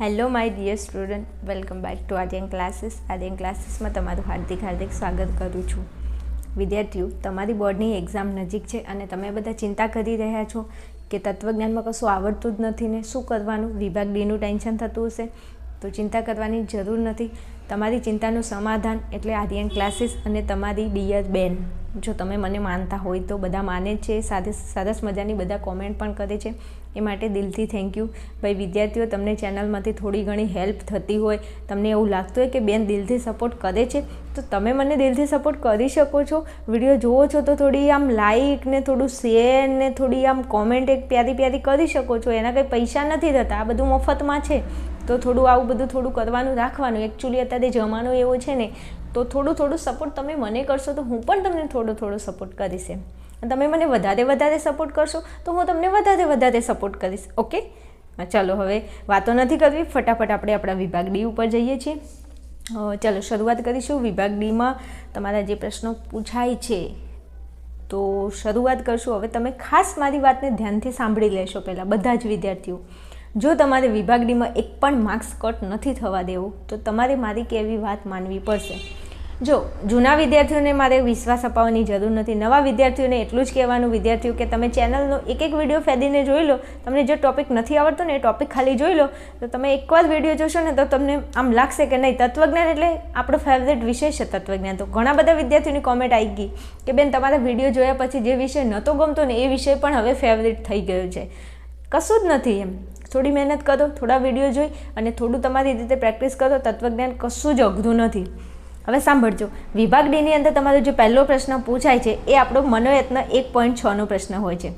Hello my dear student welcome back to Aryan classes Aryan ક્લાસીસમાં તમારું હાર્દિક હાર્દિક સ્વાગત કરું છું. વિદ્યાર્થીઓ, તમારી બોર્ડની એક્ઝામ નજીક છે અને તમે બધા ચિંતા કરી રહ્યા છો કે તત્વજ્ઞાનમાં કશું આવડતું જ નથી ને શું કરવાનું? વિભાગ ડીનું ટેન્શન થતું હશે. તો ચિંતા કરવાની જરૂર નથી. તમારી ચિંતાનું સમાધાન એટલે આર્યન ક્લાસીસ અને તમારી ડિયર બેન. જો તમે મને માનતા હોય તો બધા માને જ છે, સાથે સરસ મજાની બધા કોમેન્ટ પણ કરે છે. એ માટે દિલથી થેન્ક યુ ભાઈ, વિદ્યાર્થીઓ, તમને ચેનલમાંથી થોડી ઘણી હેલ્પ થતી હોય, તમને એવું લાગતું હોય કે બેન દિલથી સપોર્ટ કરે છે, તો તમે મને દિલથી સપોર્ટ કરી શકો છો. વીડિયો જુઓ છો તો થોડી આમ લાઈક ને થોડું શેર ને થોડી આમ કોમેન્ટ એક પ્યારી પ્યારી કરી શકો છો. એના કંઈ પૈસા નથી થતા. આ બધું મફતમાં છે. તો થોડું આવું બધું થોડું કરવાનું રાખવાનું. એકચ્યુઅલી અત્યારે જમાનો એવો છે ને, તો થોડું થોડું સપોર્ટ તમે મને કરશો તો હું પણ તમને થોડો થોડો સપોર્ટ કરીશ એમ. તમે મને વધારે વધારે સપોર્ટ કરશો તો હું તમને વધારે વધારે સપોર્ટ કરીશ. ઓકે ચાલો હવે વાતો નથી કરવી. ફટાફટ આપણે આપણા વિભાગ ડી ઉપર જઈએ છીએ. ચાલો શરૂઆત કરીશું. વિભાગ ડીમાં તમારા જે પ્રશ્નો પૂછાય છે, તો શરૂઆત કરશું. હવે તમે ખાસ મારી વાતને ધ્યાનથી સાંભળી લેશો પહેલાં, બધા જ વિદ્યાર્થીઓ. જો તમારે વિભાગ ડીમાં એક પણ માર્ક્સ કટ નથી થવા દેવું, તો તમારે મારી કેવી વાત માનવી પડશે. જો, જૂના વિદ્યાર્થીઓને મારે વિશ્વાસ અપાવવાની જરૂર નથી, નવા વિદ્યાર્થીઓને એટલું જ કહેવાનું, વિદ્યાર્થીઓ કે તમે ચેનલનો એક એક વીડિયો ફેદીને જોઈ લો, તમને જે ટોપિક નથી આવડતો ને એ ટોપિક ખાલી જોઈ લો, તો તમે એકવાર વીડિયો જોશો ને તો તમને આમ લાગશે કે નહીં, તત્વજ્ઞાન એટલે આપણો ફેવરેટ વિષય છે તત્વજ્ઞાન. તો ઘણા બધા વિદ્યાર્થીઓની કોમેન્ટ આવી ગઈ કે બેન તમારા વીડિયો જોયા પછી જે વિષય નહોતો ગમતો ને એ વિષય પણ હવે ફેવરેટ થઈ ગયો છે. કશું જ નથી એમ. થોડી મહેનત કરો, થોડા વીડિયો જોઈ અને થોડું તમારી રીતે પ્રેક્ટિસ કરો, તત્વજ્ઞાન કશું જ અઘરું નથી. હવે સાંભળજો. વિભાગ ડીની અંદર તમારો જે પહેલો પ્રશ્ન પૂછાય છે, એ આપણો મનોયત્ન એક પોઈન્ટ છનો પ્રશ્ન હોય છે.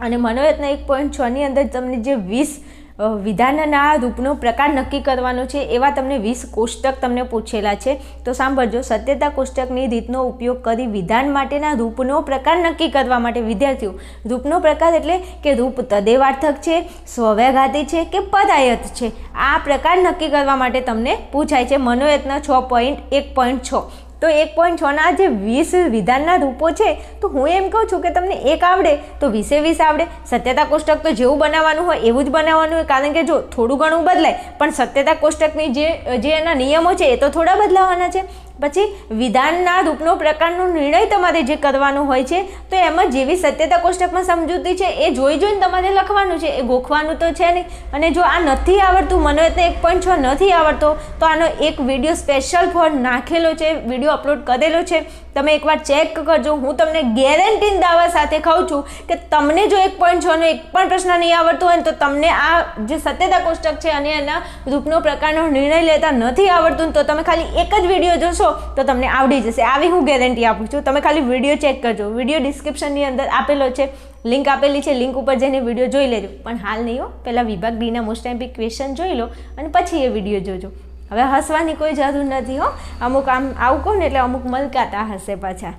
અને મનોયત્ન એક પોઈન્ટ છની અંદર તમને જે વીસ વિધાનના રૂપનો પ્રકાર નક્કી કરવાનો છે એવા તમને વીસ કોષ્ટક તમને પૂછેલા છે. તો સાંભળજો, સત્યતા કોષ્ટકની રીતનો ઉપયોગ કરી વિધાન માટેના રૂપનો પ્રકાર નક્કી કરવા માટે વિદ્યાર્થીઓ, રૂપનો પ્રકાર એટલે કે રૂપ તદેવાર્થક છે, સ્વવ્યાઘાતી છે કે પદાયત છે. આ પ્રકાર નક્કી કરવા માટે તમને પૂછાય છે, મનોયત્ન છ પોઈન્ટ એક પોઈન્ટ છ. તો એક પોઈન્ટ છના જે વીસ વિધાનના રૂપો છે, તો હું એમ કહું છું કે તમને એક આવડે, તો વીસે વીસ આવડે. સત્યતા કોષ્ટક તો જેવું બનાવવાનું હોય એવું જ બનાવવાનું હોય, કારણ કે જો થોડું ઘણું બદલાય, પણ સત્યતા કોષ્ટકની જે જે એના નિયમો છે એ તો થોડા બદલાવાના છે. પછી વિધાનના રૂપનો પ્રકારનો નિર્ણય તમારે જે કરવાનો હોય છે, તો એમાં જેવી સત્યતા કોષ્ટકમાં સમજૂતી છે, એ જોઈ જોઈને તમારે લખવાનું છે. એ ગોખવાનું તો છે નહીં. અને જો આ નથી આવડતું, મને તો એક પોઈન્ટ છ નથી આવડતો, તો આનો એક વીડિયો સ્પેશિયલ ફોર નાખેલો છે વીડિયો અપલોડ કરેલો છે. તમે એકવાર ચેક કરજો. હું તમને ગેરંટીન દાવા સાથે કહું છું કે તમને જો એક પોઈન્ટ છનો એક પણ પ્રશ્ન નહીં આવડતો હોય તો તમને આ જે સત્યતા કોષ્ટક છે અને એના રૂપનો પ્રકારનો નિર્ણય લેતા નથી આવડતું તો તમે ખાલી એક જ વીડિયો જોશો તો તમને આવડી જશે. આવી હું ગેરંટી આપું છું. તમે ખાલી વીડિયો ચેક કરજો. વીડિયો ડિસ્ક્રિપ્શનની અંદર આપેલો છે. લિંક આપેલી છે. લિંક ઉપર જઈને વીડિયો જોઈ લેજો. પણ હાલ નહીં હો. પહેલાં વિભાગ બીના મોસ્ટ ટાઈમ ક્વેશ્ચન જોઈ લો અને પછી એ વીડિયો જોજો. હવે હસવાની કોઈ જરૂર નથી હો. અમુક આમ આવું કહું ને એટલે અમુક મલકાતા હશે પાછા.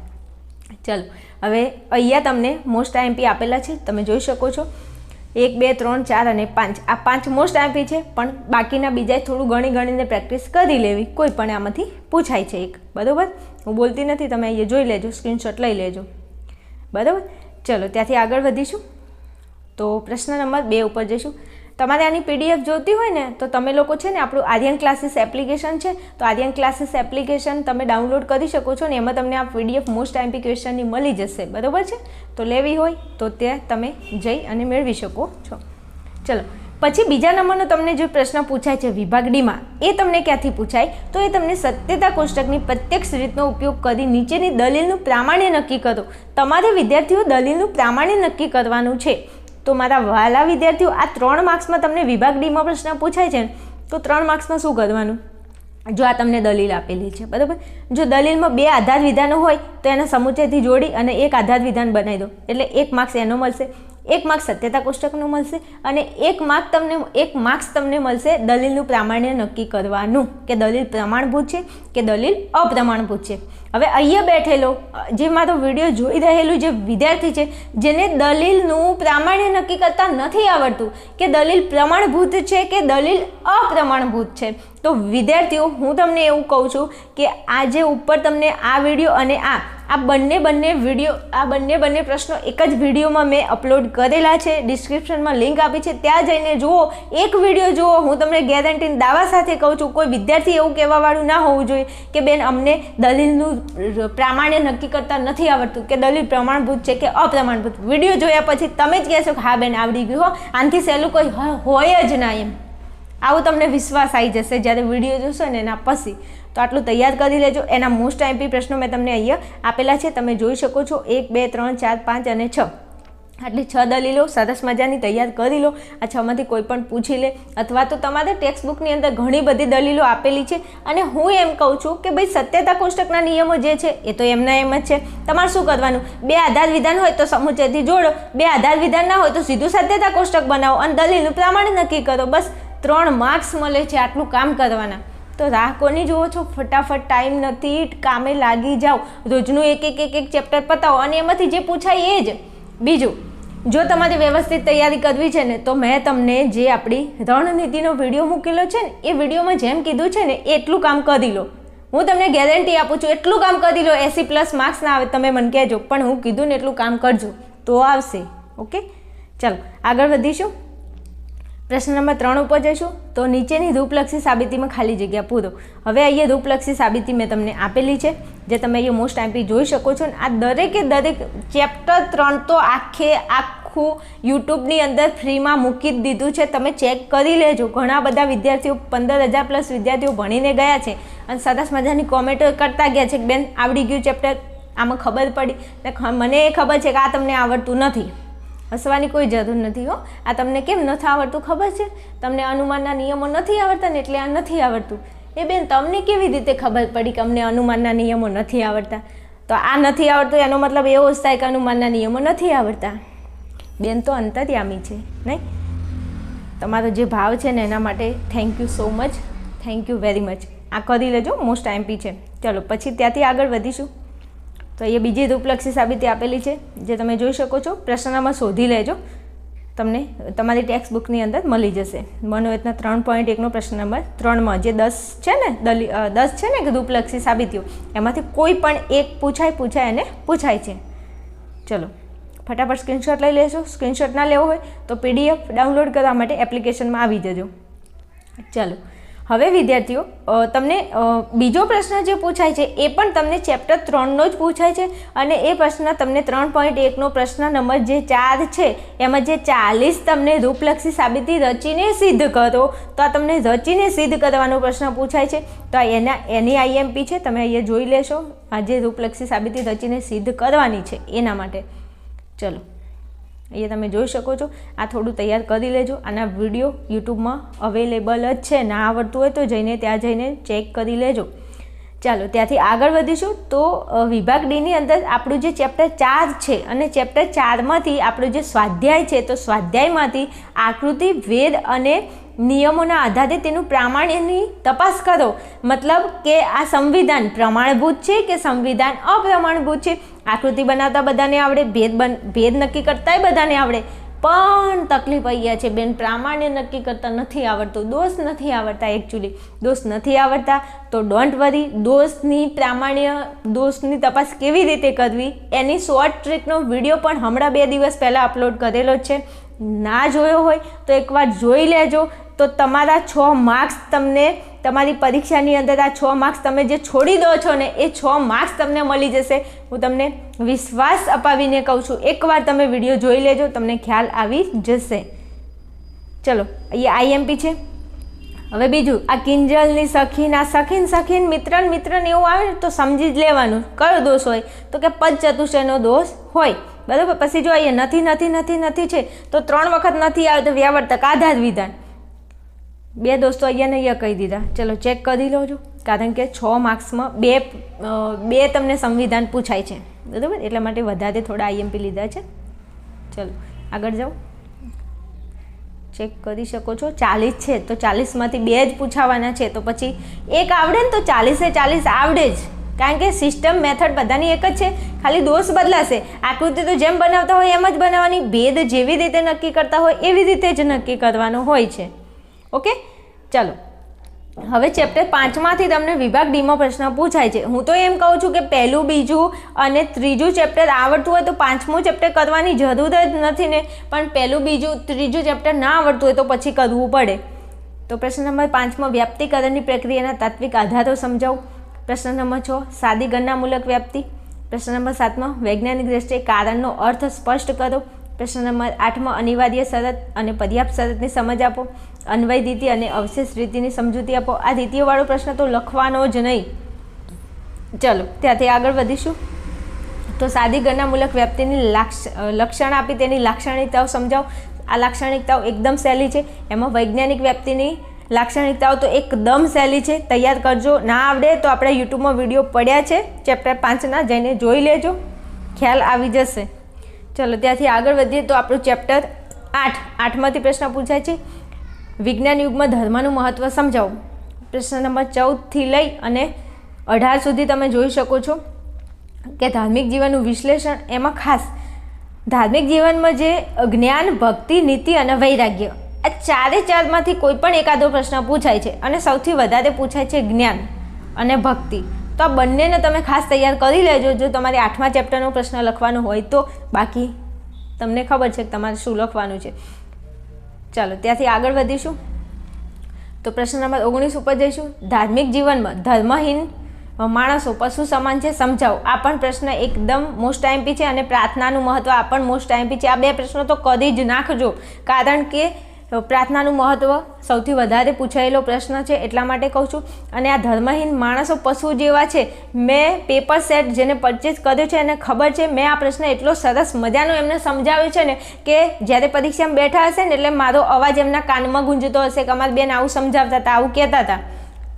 ચલો. હવે અહીંયા તમને મોસ્ટ આઈએમપી આપેલા છે. તમે જોઈ શકો છો. એક, બે, ત્રણ, ચાર અને પાંચ. આ પાંચ મોસ્ટ આપી છે, પણ બાકીના બીજા થોડું ગણી ગણીને પ્રેક્ટિસ કરી લેવી. કોઈ પણ આમાંથી પૂછાય છે એક. બરાબર? હું બોલતી નથી, તમે અહીંયા જોઈ લેજો સ્ક્રીનશોટ લઈ લેજો. બરાબર? ચલો, ત્યાંથી આગળ વધીશું. તો પ્રશ્ન નંબર બે ઉપર જઈશું. તમારે આની પીડીએફ જોતી હોય ને, તો તમે લોકો છે ને આપણું આર્યન ક્લાસીસ એપ્લિકેશન છે, તો આર્યન ક્લાસીસ એપ્લિકેશન તમે ડાઉનલોડ કરી શકો છો ને, એમાં તમને આ પીડીએફ મોસ્ટ આઈમ્પી ક્વેશ્ચનની મળી જશે, બરાબર છે? તો લેવી હોય, તો ત્યાં તમે જઈ અને મેળવી શકો છો. ચલો, પછી બીજા નંબરનો તમને જે પ્રશ્ન પૂછાય છે વિભાગ ડીમાં, એ તમને ક્યાંથી પૂછાય? તો એ તમને સત્યતા કોષ્ટકની પ્રત્યક્ષ રીતનો ઉપયોગ કરી નીચેની દલીલનું પ્રામાણ્ય નક્કી કરો. તમારે વિદ્યાર્થીઓ દલીલનું પ્રામાણ્ય નક્કી કરવાનું છે. તો મારા વાલા વિદ્યાર્થીઓ, આ ત્રણ માર્ક્સમાં તમને વિભાગ ડીમાં પ્રશ્ન પૂછાય છે તો ત્રણ માર્ક્સમાં શું કરવાનું? જો આ તમને દલીલ આપેલી છે, બરાબર? જો દલીલમાં બે આધાર વિધાનો હોય, તો એના સમુચયથી જોડી અને એક આધાર વિધાન બનાવી દો. એટલે એક માર્ક્સ એનો મળશે. એક માર્ક્સ સત્યતા કોષ્ટકનું મળશે અને એક માર્ક તમને, એક માર્ક્સ તમને મળશે દલીલનું પ્રામાણ્ય નક્કી કરવાનું. કે દલીલ પ્રમાણભૂત છે કે દલીલ અપ્રમાણભૂત છે. હવે અહીંયા બેઠેલો, જે મારો વીડિયો જોઈ રહેલું જે વિદ્યાર્થી છે, જેને દલીલનું પ્રામાણ્ય નક્કી કરતા નથી આવડતું કે દલીલ પ્રમાણભૂત છે કે દલીલ અપ્રમાણભૂત છે. તો વિદ્યાર્થીઓ, હું તમને એવું કહું છું કે આ જે ઉપર તમને આ વીડિયો અને આ આ બંને બંને વીડિયો, આ બંને બંને પ્રશ્નો એક જ વિડીયોમાં મેં અપલોડ કરેલા છે. ડિસ્ક્રિપ્શનમાં લિંક આપી છે. ત્યાં જઈને જુઓ, એક વીડિયો જુઓ. હું તમને ગેરંટીને દાવા સાથે કહું છું, કોઈ વિદ્યાર્થી એવું કહેવાવાળું ના હોવું જોઈએ કે બેન, અમને દલીલનું પ્રામાણ્ય નક્કી કરતા નથી આવડતું કે દલીલ પ્રમાણભૂત છે કે અપ્રમાણભૂત. વીડિયો જોયા પછી તમે જ કહેશો કે હા બેન, આવડી ગયું હો. આનાથી સહેલું કોઈ હોય જ ના એમ. આવું તમને વિશ્વાસ આવી જશે જ્યારે વીડિયો જોશો ને એના પછી. તો આટલું તૈયાર કરી લેજો. એના મોસ્ટ આઈપી પ્રશ્નો મેં તમને અહીંયા આપેલા છે. તમે જોઈ શકો છો. એક, બે, ત્રણ, ચાર, પાંચ અને છ. આટલી છ દલીલો, સરસ મજાની તૈયાર કરી લો. આ છમાંથી કોઈ પણ પૂછી લે. અથવા તો તમારે ટેક્સ્ટ બુકની અંદર ઘણી બધી દલીલો આપેલી છે. અને હું એમ કહું છું કે ભાઈ સત્યતા કોષ્ટકના નિયમો જે છે, એ તો એમના એમ જ છે. તમારે શું કરવાનું? બે આધાર વિધાન હોય તો સમુચયથી જોડો. બે આધાર વિધાન ના હોય તો સીધું સત્યતા કોષ્ટક બનાવો. અને દલીલનું પ્રમાણ નક્કી કરો. બસ ત્રણ માર્ક્સ મળે છે આટલું કામ કરવાના. તો રાહ કોની જુઓ છો? ફટાફટ ટાઈમ નથી, કામે લાગી જાઓ. રોજનું એક એક એક એક ચેપ્ટર પતાવો અને એમાંથી જે પૂછાય એ જ. બીજું, જો તમારે વ્યવસ્થિત તૈયારી કરવી છે ને, તો મેં તમને જે આપણી રણનીતિનો વીડિયો મૂકેલો છે ને, એ વિડીયોમાં જેમ કીધું છે ને, એટલું કામ કરી લો. હું તમને ગેરંટી આપું છું, એટલું કામ કરી લો. એસી પ્લસ માર્ક્સ ના આવે, તમે મને કહેજો. પણ હું કીધું ને, એટલું કામ કરજો. તો આવશે. ઓકે? ચાલો, આગળ વધીશું. પ્રશ્ન નંબર ત્રણ ઉપર જઈશું. તો નીચેની રૂપલક્ષી સાબિતીમાં ખાલી જગ્યા પૂરો. હવે અહીંયા રૂપલક્ષી સાબિતી મેં તમને આપેલી છે, જે તમે અહીંયા મોસ્ટ આઈપી જોઈ શકો છો. આ દરેકે દરેક ચેપ્ટર ત્રણ તો આખે આખું યુટ્યુબની અંદર ફ્રીમાં મૂકી દીધું છે. તમે ચેક કરી લેજો. ઘણા બધા વિદ્યાર્થીઓ પંદર હજાર પ્લસ વિદ્યાર્થીઓ ભણીને ગયા છે અને સરસ મજાની કોમેન્ટો કરતા ગયા છે બેન, આવડી ગયું ચેપ્ટર આમાં ખબર પડી. મને એ ખબર છે કે આ તમને આવડતું નથી. હસવાની કોઈ જરૂર નથી હો. આ તમને કેમ નથી આવડતું ખબર છે? તમને અનુમાનના નિયમો નથી આવડતા ને એટલે આ નથી આવડતું. એ બેન, તમને કેવી રીતે ખબર પડી કે અમને અનુમાનના નિયમો નથી આવડતા? તો આ નથી આવડતું, એનો મતલબ એવો જ થાય કે અનુમાનના નિયમો નથી આવડતા. બેન, તો અંતર્યામી છે, નહીં? તમારો જે ભાવ છે ને એના માટે thank you so much thank you very much આ કરી લેજો મોસ્ટ આઈમ્પી છે. ચલો, પછી ત્યાંથી આગળ વધીશું. તો એ બીજી રૂપલક્ષી સાબિતી આપેલી છે, જે તમે જોઈ શકો છો. પ્રશ્નમાં શોધી લેજો. તમને તમારી ટેક્સ્ટ બુકની અંદર મળી જશે. મનોવેદના ત્રણ પોઈન્ટ એકનો પ્રશ્ન નંબર ત્રણમાં જે દસ છે ને, દલી દસ છે ને કે રૂપલક્ષી સાબિતીઓ, એમાંથી કોઈ પણ એક પૂછાય પૂછાય અને પૂછાય છે. ચલો, ફટાફટ સ્ક્રીનશોટ લઈ લેશો. સ્ક્રીનશોટ ના લેવો હોય તો પીડીએફ ડાઉનલોડ કરવા માટે એપ્લિકેશનમાં આવી જજો. ચાલો હવે વિદ્યાર્થીઓ તમને બીજો પ્રશ્ન જે પૂછાય છે, એ પણ તમને ચેપ્ટર ત્રણનો જ પૂછાય છે અને એ પ્રશ્ન તમને ત્રણ પોઈન્ટ એકનો પ્રશ્ન નંબર જે ચાર છે, એમાં જે ચાલીસ તમને રૂપલક્ષી સાબિતી રચીને સિદ્ધ કરો, તો આ તમને રચીને સિદ્ધ કરવાનો પ્રશ્ન પૂછાય છે. તો આ એના, એની આઈએમપી છે, તમે અહીંયા જોઈ લેશો, આ જે રૂપલક્ષી સાબિતી રચીને સિદ્ધ કરવાની છે, એના માટે. ચલો. અહીંયા તમે જોઈ શકો છો. આ થોડું તૈયાર કરી લેજો. આના વીડિયો યુટ્યુબમાં અવેલેબલ જ છે. ના આવડતું હોય તો જઈને ત્યાં જઈને ચેક કરી લેજો. ચાલો, ત્યાંથી આગળ વધીશું. તો વિભાગ ડીની અંદર આપણું જે ચેપ્ટર ચાર છે અને ચેપ્ટર ચારમાંથી આપણું જે સ્વાધ્યાય છે, તો સ્વાધ્યાયમાંથી આકૃતિ, વેદ અને નિયમોના આધારે તેનું પ્રામાણ્યની તપાસ કરો. મતલબ કે આ સંવિધાન પ્રમાણભૂત છે કે સંવિધાન અપ્રમાણભૂત છે? આકૃતિ બનાવતા બધાને આવડે, ભેદ બન, ભેદ નક્કી કરતાંય બધાને આવડે. પણ તકલીફ અહીંયા છે, બેન. પ્રામાણ્ય નક્કી કરતા નથી આવડતું. દોષ નથી આવડતા એકચ્યુઅલી દોષ નથી આવડતા તો ડોન્ટ વરી દોષની પ્રામાણ્ય, દોષની તપાસ કેવી રીતે કરવી? એની શોર્ટ ટ્રીકનો વીડિયો પણ હમણાં બે દિવસ પહેલાં અપલોડ કરેલો છે. ના જોયો હોય તો એકવાર જોઈ લેજો. તો તમારા છ માર્ક્સ તમને તમારી પરીક્ષાની અંદર આ છ માર્ક્સ તમે જે છોડી દો છો ને, એ છ માર્ક્સ તમને મળી જશે. હું તમને વિશ્વાસ અપાવીને કહું છું, એકવાર તમે વીડિયો જોઈ લેજો, તમને ખ્યાલ આવી જશે. ચલો, અહીંયા આઈએમપી છે. હવે બીજું, આ કિંજલની સખીન આ સખીન સખીન મિત્રન મિત્રન એવું આવે ને, તો સમજી જ લેવાનું. કયો દોષ હોય? તો કે પદ દોષ હોય. બરાબર? પછી જો અહીંયા નથી નથી નથી નથી, છે, તો ત્રણ વખત નથી આવે તો વ્યાવર્તક આધાર વિધાન. બે દોસ્તો અહીંયા ને અહીંયા કહી દીધા. ચલો ચેક કરી લો છો કારણ કે છ માર્ક્સમાં બે બે તમને સંવિધાન પૂછાય છે. બરાબર? એટલા માટે વધારે થોડા આઈએમપી લીધા છે. ચલો, આગળ જાઓ. ચેક કરી શકો છો. ચાલીસ છે. તો ચાલીસમાંથી બે જ પૂછાવાના છે. તો પછી એક આવડે ને તો ચાલીસે ચાલીસ આવડે જ. કારણ કે સિસ્ટમ મેથડ બધાની એક જ છે. ખાલી દોષ બદલાશે. આકૃતિ તો જેમ બનાવતા હોય એમ જ બનાવવાની. ભેદ જેવી રીતે નક્કી કરતા હોય એવી રીતે જ નક્કી કરવાનો હોય છે. ઓકે? ચાલો. હવે ચેપ્ટર પાંચમાંથી તમને વિભાગ ડીમાં પ્રશ્ન પૂછાય છે. હું તો એમ કહું છું કે પહેલું, બીજું અને ત્રીજું ચેપ્ટર આવડતું હોય તો પાંચમું ચેપ્ટર કરવાની જરૂર જ નથી ને. પણ પહેલું, બીજું, ત્રીજું ચેપ્ટર ના આવડતું હોય તો પછી કરવું પડે. તો પ્રશ્ન નંબર પાંચમાં વ્યાપ્તિકરણની પ્રક્રિયાના તાત્વિક આધારો સમજાવો. પ્રશ્ન નંબર છ, સાદી ગણનામૂલક વ્યાપ્તિ. પ્રશ્ન નંબર સાતમાં, વૈજ્ઞાનિક દ્રષ્ટિએ કારણનો અર્થ સ્પષ્ટ કરો. પ્રશ્ન નંબર આઠમાં, અનિવાર્ય શરત અને પર્યાપ્ત શરતની સમજ આપો. અન્વય રીતિ અને અવશેષ રીતિની સમજૂતી આપો. આ દ્વિતીયવાળો પ્રશ્ન તો લખવાનો જ નહીં. ચલો, ત્યાંથી આગળ વધીશું. તો સાદી ગણનામૂલક વ્યાપ્તિની લાક્ષ, લક્ષણ આપી તેની લાક્ષણિકતાઓ સમજાવો. આ લાક્ષણિકતાઓ એકદમ સહેલી છે. એમાં વૈજ્ઞાનિક વ્યક્તિની લાક્ષણિકતાઓ તો એકદમ સહેલી છે. તૈયાર કરજો. ના આવડે તો આપણે યુટ્યુબમાં વીડિયો પડ્યા છે. ચેપ્ટર પાંચના જઈને જોઈ લેજો. ખ્યાલ આવી જશે. ચલો, ત્યાંથી આગળ વધીએ તો આપણું ચેપ્ટર આઠ. આઠમાંથી પ્રશ્ન પૂછાય છે. વિજ્ઞાન યુગમાં ધર્મનું મહત્ત્વ સમજાવો. પ્રશ્ન નંબર ચૌદથી લઈ અને અઢાર સુધી તમે જોઈ શકો છો કે ધાર્મિક જીવનનું વિશ્લેષણ એમાં ખાસ. ધાર્મિક જીવનમાં જે જ્ઞાન, ભક્તિ, નીતિ અને વૈરાગ્ય આ ચારે ચારમાંથી કોઈ પણ એકાદો પ્રશ્ન પૂછાય છે અને સૌથી વધારે પૂછાય છે જ્ઞાન અને ભક્તિ. તો આ બંનેને તમે ખાસ તૈયાર કરી લેજો જો તમારે આઠમા ચેપ્ટરનો પ્રશ્ન લખવાનો હોય તો. બાકી તમને ખબર છે કે તમારે શું લખવાનું છે. ચાલો ત્યાંથી આગળ વધીશું. તો પ્રશ્ન નંબર ઓગણીસ ઉપર જઈશું. ધાર્મિક જીવનમાં ધર્મહીન માણસો, પશુ સમાન છે, સમજાવો. આ પણ પ્રશ્ન એકદમ મોસ્ટ આઈમ્પી છે અને પ્રાર્થનાનું મહત્ત્વ આ પણ મોસ્ટ આઈમ્પી છે. આ બે પ્રશ્નો તો કદી જ નાખજો. કારણ કે પ્રાર્થનાનું મહત્ત્વ સૌથી વધારે પૂછાયેલો પ્રશ્ન છે એટલા માટે કહું છું. અને આ ધર્મહીન માણસો પશુ જેવા છે. મેં પેપર સેટ જેને પરચેસ કર્યો છે એને ખબર છે. મેં આ પ્રશ્ન એટલો સરસ મજાનો એમને સમજાવ્યો છે ને કે જ્યારે પરીક્ષામાં બેઠા હશે ને એટલે મારો અવાજ એમના કાનમાં ગુંજતો હશે કે અમારી બેન આવું સમજાવતા હતા, આવું કહેતા હતા.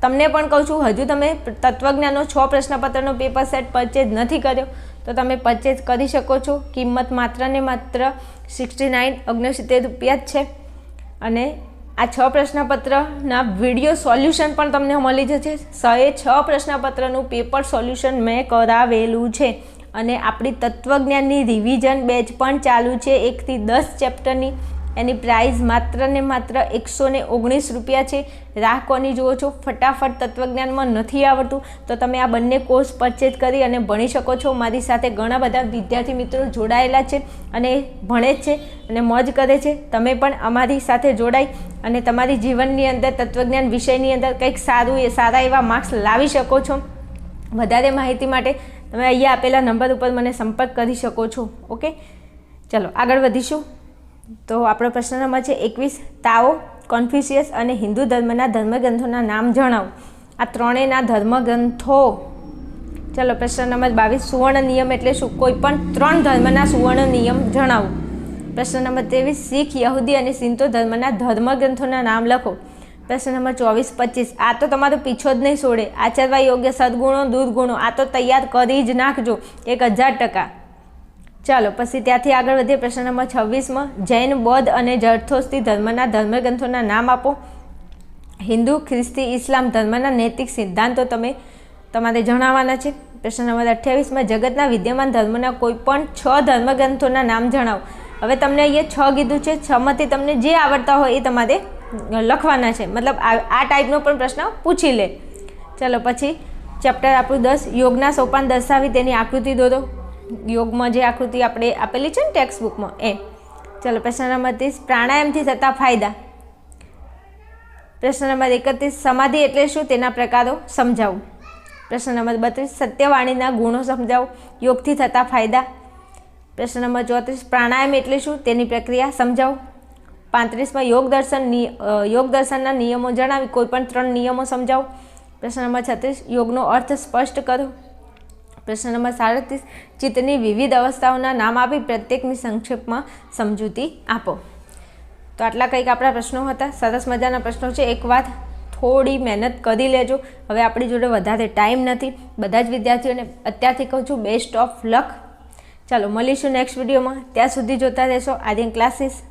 તમને પણ કહું છું, હજુ તમે તત્વજ્ઞાનનો છ પ્રશ્નપત્રનો પેપર સેટ પરચેજ નથી કર્યો, તો તમે પરચેજ કરી શકો છો. કિંમત માત્ર ને માત્ર સિક્સટી નાઇન ઓગણસિત્તેર રૂપિયા જ છે. અને આ છ પ્રશ્નપત્રના વીડિયો સોલ્યુશન પણ તમને મળી જશે. સએ છ પ્રશ્નપત્રનું પેપર સોલ્યુશન મેં કરાવેલું છે અને આપણી તત્વજ્ઞાનની રિવિઝન બેચ પણ ચાલુ છે એકથી દસ ચેપ્ટરની. એની પ્રાઇસ માત્ર ને માત્ર એકસો ને ઓગણીસ રૂપિયા છે. રાહ કોની જુઓ છો? ફટાફટ તત્વજ્ઞાનમાં નથી આવડતું. તો તમે આ બંને કોર્સ પરચેજ કરી અને ભણી શકો છો. મારી સાથે ઘણા બધા વિદ્યાર્થી મિત્રો જોડાયેલા છે અને ભણે છે અને મોજ કરે છે. તમે પણ અમારી સાથે જોડાઈ અને તમારી જીવનની અંદર, તત્વજ્ઞાન વિષયની અંદર કંઈક સારું એ સારા એવા માર્ક્સ લાવી શકો છો. વધારે માહિતી માટે તમે અહીંયા આપેલા નંબર ઉપર મને સંપર્ક કરી શકો છો. ઓકે ચલો, આગળ વધીશું. તો આપણો પ્રશ્ન નંબર છે એકવીસ, તાઓ કોન્ફ્યુશિયસ અને હિન્દુ ધર્મના ધર્મગ્રંથોના નામ જણાવો. આ ત્રણેયના ધર્મગ્રંથો. ચલો, પ્રશ્ન નંબર બાવીસ, સુવર્ણ નિયમ એટલે શું? કોઈ પણ ત્રણ ધર્મના સુવર્ણ નિયમ જણાવો. પ્રશ્ન નંબર ત્રેવીસ, શીખ, યહૂદી અને સિંતો ધર્મના ધર્મગ્રંથોના નામ લખો. પ્રશ્ન નંબર ચોવીસ, પચીસ, આ તો તમારો પીછો જ નહીં છોડે. આચરવા યોગ્ય સદગુણો, દુર્ગુણો, આ તો તૈયાર કરી જ નાખજો. એક હજાર ટકા. ચાલો, પછી ત્યાંથી આગળ વધીએ પ્રશ્ન નંબર છવ્વીસમાં. જૈન, બૌદ્ધ અને જરથોસ્તી ધર્મના ધર્મગ્રંથોના નામ આપો. હિન્દુ, ખ્રિસ્તી, ઇસ્લામ ધર્મના નૈતિક સિદ્ધાંતો તમે તમારે જણાવવાના છે. પ્રશ્ન નંબર અઠ્યાવીસમાં, જગતના વિદ્યમાન ધર્મના કોઈ પણ છ ધર્મગ્રંથોના નામ જણાવો. હવે તમને અહીંયા છ કીધું છે. છમાંથી તમને જે આવડતા હોય એ તમારે લખવાના છે. મતલબ આ ટાઈપનો પણ પ્રશ્ન પૂછી લે. ચાલો, પછી ચેપ્ટર આપણું દસ. યોગના સોપાન દર્શાવી તેની આકૃતિ દોરો. યોગમાં જે આકૃતિ આપણે આપેલી છે ને ટેક્સ્ટ બુકમાં એ. ચલો પ્રશ્ન નંબર ત્રીસ પ્રાણાયામથી થતા ફાયદા. પ્રશ્ન નંબર એકત્રીસ, સમાધિ એટલે શું? તેના પ્રકારો સમજાવું. પ્રશ્ન નંબર બત્રીસ, સત્યવાણીના ગુણો સમજાવો. યોગથી થતા ફાયદા. પ્રશ્ન નંબર ચોત્રીસ, પ્રાણાયામ એટલે શું? તેની પ્રક્રિયા સમજાવો. પાંત્રીસમાં યોગ દર્શન યોગ દર્શનના નિયમો જણાવી. કોઈપણ ત્રણ નિયમો સમજાવો. પ્રશ્ન નંબર છત્રીસ, યોગનો અર્થ સ્પષ્ટ કરો. પ્રશ્ન નંબર સાડત્રીસ, ચિત્તની વિવિધ અવસ્થાઓના નામ આપી પ્રત્યેકની સંક્ષેપમાં સમજૂતી આપો. તો આટલા કંઈક આપણા પ્રશ્નો હતા. સરસ મજાના પ્રશ્નો છે. એક વાત, થોડી મહેનત કરી લેજો. હવે આપણી જોડે વધારે ટાઈમ નથી. બધા જ વિદ્યાર્થીઓને અત્યારથી કહું છું બેસ્ટ ઓફ લક ચાલો, મળીશું નેક્સ્ટ વિડીયોમાં ત્યાં સુધી જોતા રહેશો. આર્યન ક્લાસીસ.